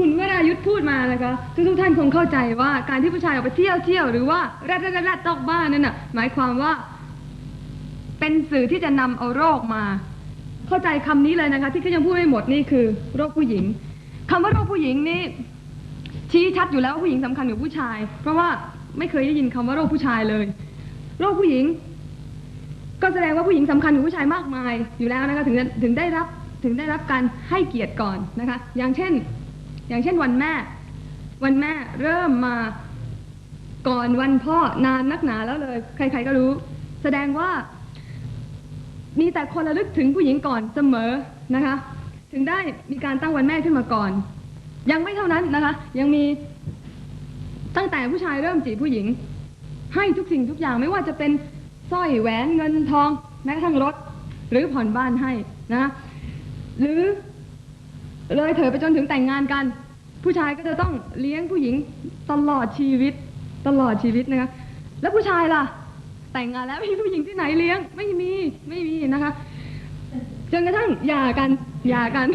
คุณวรายุทธพูดมานะคะทุกทุกท่านคงเข้าใจว่าการที่ผู้ชายออกไปเที่ยวเที่ยวหรือว่าแรดแรดแรดตอกบ้านนั่นน่ะหมายความว่า เป็นสื่อที่จะนำเอาโรคมา เข้าใจคำนี้เลยนะคะ ที่เขายังพูดไม่หมดนี่คือ โรคผู้หญิงคำว่าโรคผู้หญิงนี่ชี้ชัดอยู่แล้วว่าผู้หญิงสำคัญกว่าผู้ชาย เพราะว่าไม่เคยได้ยินคำว่าโรคผู้ชายเลย โรคผู้หญิง ก็แสดงว่าผู้หญิงสำคัญกว่าผู้ชายมากมายอยู่แล้วนะคะถึงจะถึงได้รับถึงได้รับการให้เกียรติก่อนนะคะ อย่างเช่น อย่างเช่นวันแม่ วันแม่เริ่มมาก่อนวันพ่อนานนักหนาแล้วเลย ใคร ๆ ก็รู้ แสดงว่า มีแต่คนระลึกถึงผู้หญิงก่อนเสมอนะคะ ถึงได้มีการตั้งวันแม่ขึ้นมาก่อน ยังไม่เท่านั้นนะคะ ยังมีตั้งแต่ผู้ชายเริ่มจีบผู้หญิง ให้ทุกสิ่งทุกอย่างไม่ว่าจะเป็นสร้อยแหวนเงินทองแม้กระทั่งรถ หรือผ่อนบ้านให้นะ หรือ เลยเถิดไปจนถึงแต่งงานกัน ผู้ชายก็จะต้องเลี้ยงผู้หญิงตลอดชีวิตตลอดชีวิตนะคะแล้วผู้ชายล่ะ แต่งงานแล้วมีผู้หญิงที่ไหนเลี้ยง ไม่มีไม่มีนะคะจนกระทั่งหย่ากันหย่ากัน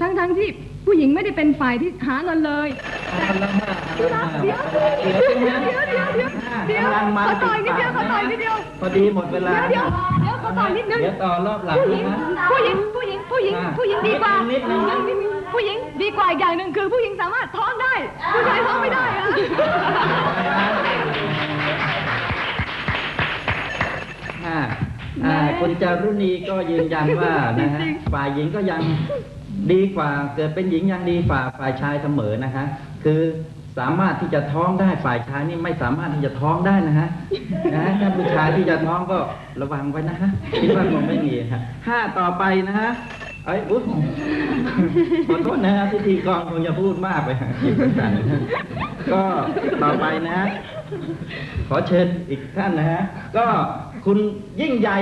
ทั้งทั้งที่ผู้หญิงไม่ได้เป็นฝ่ายที่หาเงินเลยเดี๋ยวเดี๋ยวเดี๋ยวเดี๋ยวเดี๋ยวเดี๋ยวเดี๋ยวกำลังมันขอต่อยนิดเดียวขอต่อยนิดเดียวพอดีหมดเวลาเดี๋ยวเดี๋ยวเดี๋ยวขอต่อยนิดนึงเดี๋ยวต่อรอบหลังผู้หญิงนะผู้หญิง ผู้หญิง ผู้หญิงอ่าผู้หญิงดีกว่านิดนึงนิดนึงผู้หญิงดีกว่าอีกอย่างหนึ่งคือผู้หญิงสามารถท้องได้ ผู้ชายท้องไม่ได้อะอ่าอ่าคุณจารุณีก็ยืนยันว่านะฮะฝ่ายหญิงก็ยังดีกว่าเกิดเป็นหญิงยังดีกว่าฝ่ายชายเสมอนะฮะคือสามารถที่จะท้องได้ฝ่ายชายนี่ไม่สามารถที่จะท้องได้นะฮะนะฮะถ้าผู้ชายที่จะท้องก็ระวังไว้นะฮะคิดว่าคงไม่มีฮะห้าต่อไปนะฮะ ไอ้ยอุ๊ยขอโทษนะฮะพิธีกรคงจะพูดมากไปฮะคิดไม่ทันนะฮะก็ต่อไปนะฮะขอเชิญอีกท่านนะฮะ ก็คุณยิ่งใหญ่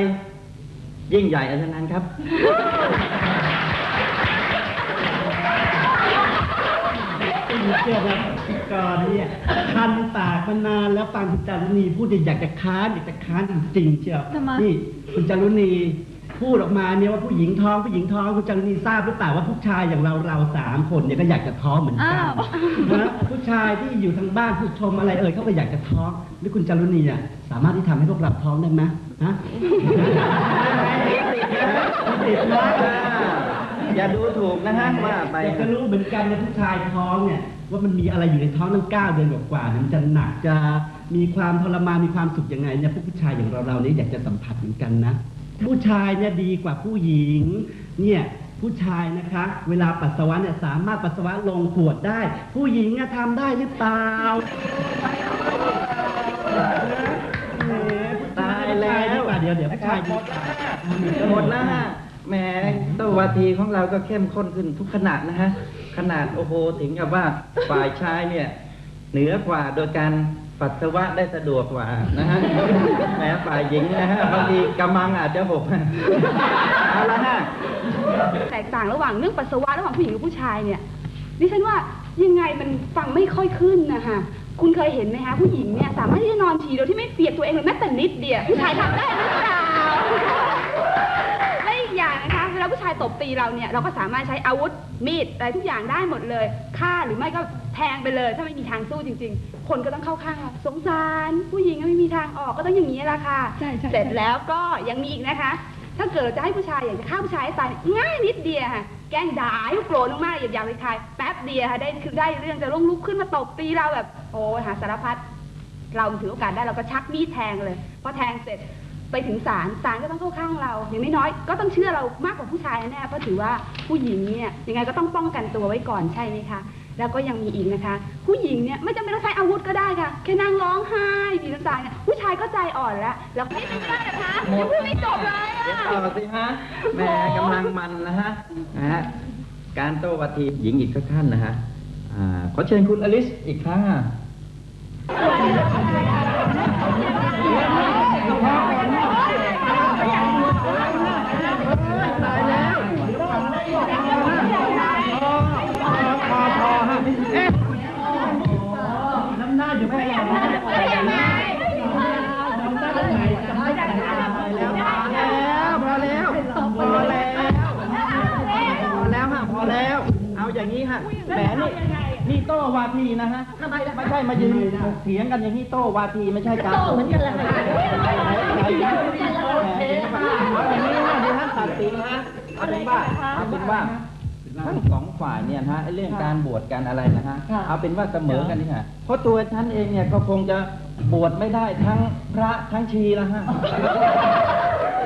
ยิ่งใหญ่อาจารย์นันท์ครับเชื่อว่าก่อนเนี่ยคันปากมานานแล้วฟังคุณจารุณีพูดอยากจะค้านอยากจะค้านจริงๆเชียวทำไมนี่คุณจารุณี พูดออกมาเนี่ยว่าผู้หญิงท้องผู้หญิงท้องคุณจารุณีทราบหรือเปล่าว่าผู้ชายอย่างเราเราสามคนเนี่ยก็อยากจะท้องเหมือนกันอ้าวนะผู้ชายที่อยู่ทางบ้านผู้ชมอะไรเอ่ยเขาก็อยากจะท้องหรือคุณจารุณีอะสามารถที่ทำให้พวกเราท้องได้ไหมฮะติดนะอย่าดูถูกนะฮะว่าไปอยากจะรู้เหมือนกันนะผู้ชายท้องเนี่ยว่ามันมีอะไรอยู่ในท้องตั้งเก้าเดือนกว่าๆเนี่ยมันจะหนักจะมีความทรมานมีความสุขยังไงเนี่ยพวกผู้ชายอย่างเราเราๆเนี่ยอยากจะสัมผัสเหมือนกันนะ ผู้ชายเนี่ยดีกว่าผู้หญิง เนี่ยผู้ชายนะคะ เวลาปัสสาวะเนี่ยสามารถปัสสาวะลงขวดได้ ผู้หญิงอะทำได้หรือเปล่าแหมตายแล้วผู้ชดีกว่าเดี๋ยวเดี๋ยวผู้ชายดีกว่าหมดแล้วฮะแหมตัววาทีของเราก็เข้มข้นขึ้นทุกขนาดนะฮะ ขนาดโอ้โหถึงกับว่าฝ่ายชายเนี่ย เหนือกว่าโดยการ ปัสสาวะได้สะดวกกว่านะฮะแหมฝ่ายหญิงนะฮะบางทีกำมังอาจจะหกเอาละฮะแตกต่างระหว่างเรื่องปัสสาวะระหว่างผู้หญิงกับผู้ชายเนี่ยดิฉันว่ายังไงมันฟังไม่ค่อยขึ้นนะคะคุณเคยเห็นไหมคะผู้หญิงเนี่ยสามารถที่จะนอนฉี่โดยที่ไม่เปียกตัวเองเลยแม้แต่นิดเดียวผู้ชายทำได้หรือเปล่าและอีกอย่างนะคะเวลาผู้ชายตบตีเราเนี่ยเราก็สามารถใช้อาวุธมีดอะไรทุกอย่างได้หมดเลยฆ่าหรือไม่ก็ แทงไปเลยถ้าไม่มีทางสู้จริง ๆ คนก็ต้องเข้าข้างเราสงสาร ผู้หญิงก็ไม่มีทางออกก็ต้องอย่างนี้แหละค่ะใช่ใช่ เสร็จแล้วก็ยังมีอีกนะคะ ถ้าเกิดจะให้ผู้ชายอยากจะฆ่าผู้ชายให้ตายง่ายนิดเดียวค่ะแกล้งด่าให้โกรธมากๆอย่าอย่าไปทายแป๊บเดียวค่ะได้คือได้เรื่องจะลุกลุกขึ้นมาตบตีเราแบบ โอ้ยหาสารพัดเราถือโอกาสได้เราก็ชักมีดแทงเลยพอแทงเสร็จไปถึงศาลศาลก็ต้องเข้าข้างเราอย่างน้อยๆก็ต้องเชื่อเรามากกว่าผู้ชายแน่ๆเพราะถือว่าผู้หญิงเนี่ยยังไงก็ต้องป้องกันตัวไว้ก่อนใช่ไหมคะ แล้วก็ยังมีอีกนะคะ ผู้หญิงเนี่ยไม่จำเป็นต้องใช้อาวุธก็ได้ค่ะ แค่นั่งร้องไห้มีน้ำตาเนี่ยผู้ชายก็ใจอ่อนแล้ว แล้วไม่ไม่ได้นะคะหมดยังพูดไม่จบเลยเดี๋ยวอะต่อสิฮะแหมกำลังมันนะฮะนะฮะ การโต้วาทีหญิงอีกสักท่านนะฮะอ่าขอเชิญคุณอลิสอีกครั้งอะ น้ำหน้าอยู่ไม่ได้นะพอแล้วพอแล้วพอแล้วพอแล้วฮะพอแล้วเอาเอาอย่างนี้ฮะแหมนี่นี่โต้วาทีนะฮะไม่ใช่มายืนเถียงกันอย่างนี้โต้วาทีไม่ใช่การโต้เหมือนกันเลยเอาอย่างนี้นะดิท่านตัดสินนะฮะเอาเป็นว่าเอาเป็นว่า ทั้งสองฝ่ายเนี่ยนะฮะไอ้เรื่องการบวชกันอะไรนะฮะเอาเป็นว่าเสมอกันนี่ฮะเพราะตัวฉันเองเนี่ยก็คงจะบวชไม่ได้ทั้งพระทั้งชีแล้วฮะ